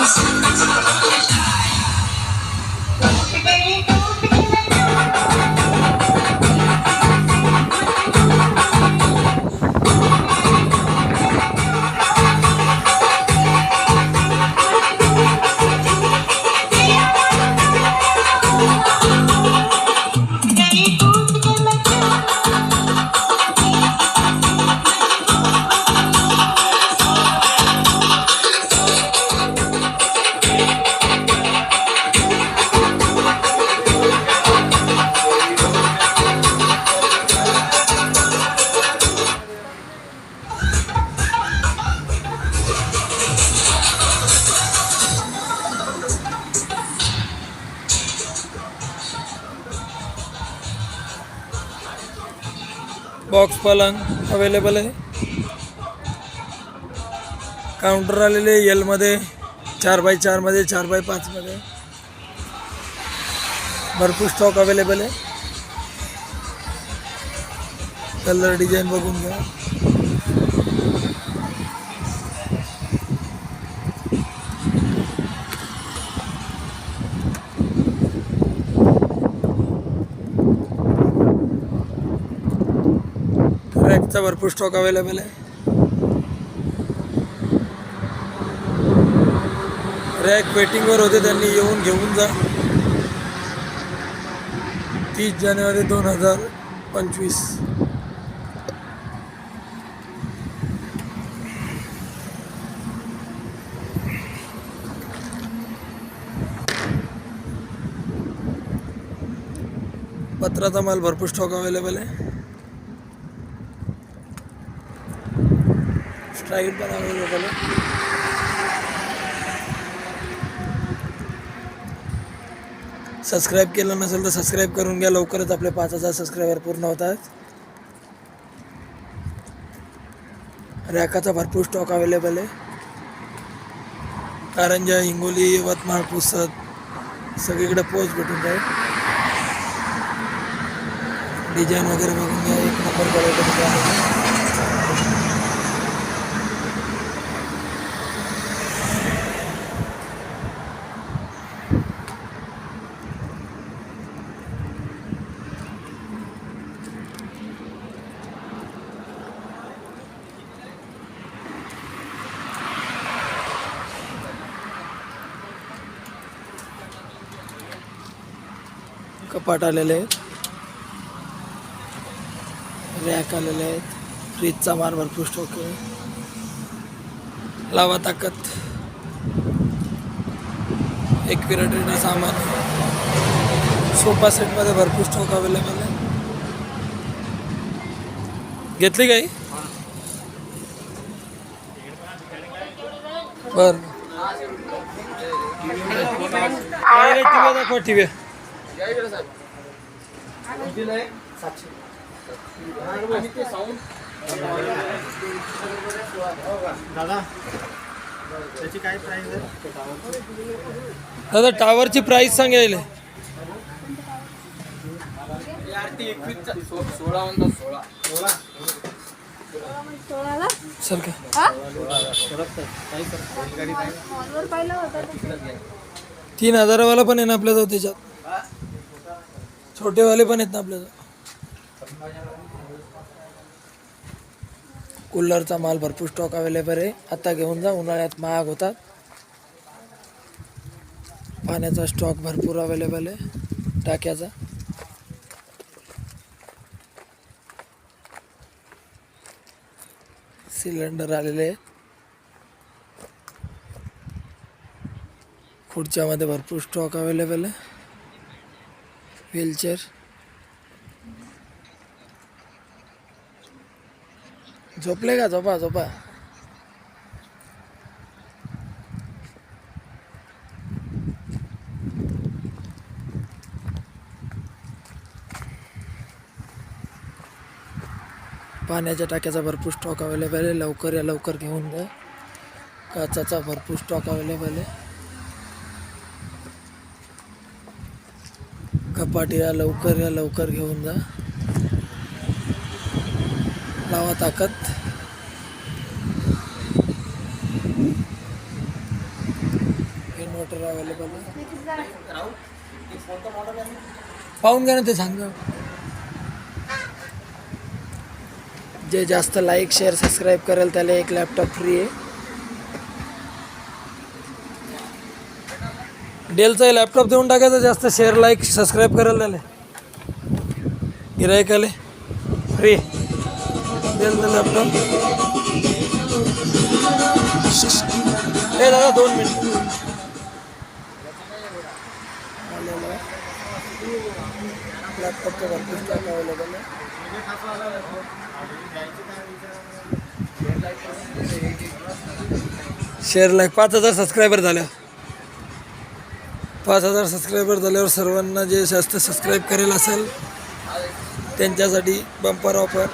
Cause box पलंग available आहे. Counter आलेले येलमध्ये चार बाय चारमध्ये चार बाय पाचमध्ये भरपूर स्टॉक अवेलेबल आहे. कलर डिझाईन बघून घ्या. चा भरपूर स्टॉक अवेलेबल आहे. रॅक वेटिंगवर होते त्यांनी येऊन घेऊन जा. तीस जानेवारी दोन हजार पंचवीस. पत्राचा माल भरपूर स्टॉक अवेलेबल आहे. स्ट्राईट पण अवेलेबल लोकांना. सबस्क्राईब केलं नसेल तर सबस्क्राईब करून घ्या. लवकरच आपले पाच हजार सबस्क्रायबर पूर्ण होत आहेत रॅकाचा भरपूर स्टॉक अवेलेबल आहे. कारंजा हिंगोली यवतमाळ पुसद सगळीकडे पोच भेटून जाईल डिझाईन वगैरे बघून घ्या. एक नंबर कपाट आलेले आहेत. रॅक आलेले आहेत. फ्रीजचा माल भरपूर स्टॉक आहे. लावा ताकद. एक पिरियड सामान. सोफा सेटमध्ये भरपूर स्टॉक अवेलेबल आहे. घेतली काही? बर. टी व्ही दाखवा टी व्ही दादा त्याची काय प्राइस आहे दादा टावरची प्राइस सांगायला. सोळाला सर का? हा? गाडी नाही मॉलवर पाहिलं होतं तीन हजारावाला पण आहे ना आपल्याजवळ त्याच्यात. छोटेवाले पण आहेत ना आपल्याजवळ कुल्लरचा माल भरपूर स्टॉक अवेलेबल आहे. आता घेऊन जा उन्हाळ्यात महाग होतात. पाण्याचा स्टॉक भरपूर अवेलेबल आहे. टाक्याचा. सिलेंडर आलेले आहेत. खुर्च्यामध्ये भरपूर स्टॉक अवेलेबल आहे. व्हीलचेअर झोपले का? झोपा झोपा. पाण्याच्या टाक्याचा भरपूर स्टॉक अवेलेबल आहे. लवकर या लवकर घेऊन जा. काचाचा भरपूर स्टॉक अवेलेबल आहे. कपाट या लवकर या लवकर घेऊन जा. लावा ताकद. इन्व्हर्टर अवेलेबल आहे. पाहून घ्या ना ते सांग. जे जास्त लाईक शेअर सबस्क्राईब करेल त्याला एक लॅपटॉप फ्री आहे. डेलचा लॅपटॉप देऊन टाकायचा जास्त शेअर लाईक सबस्क्राईब करायला त्याला गिरायकाले फ्री डेलचा लॅपटॉप हे दादा दोन मिनिट लॅपटॉपचा अवेलेबल आहे. शेअर लाईक पाच हजार सबस्क्रायबर झाल्या पाच हजार सबस्क्रायबर झाल्यावर सर्वांना जे जास्त सबस्क्राईब करेल असेल त्यांच्यासाठी बंपर ऑफर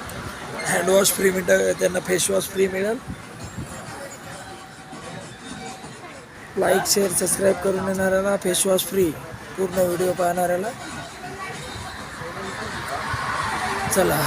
हँडवॉश फ्री मिळेल त्यांना फेसवॉश फ्री मिळेल. लाईक शेअर सबस्क्राईब करून येणाऱ्याला फेसवॉश फ्री पूर्ण व्हिडिओ पाहणाऱ्याला. चला.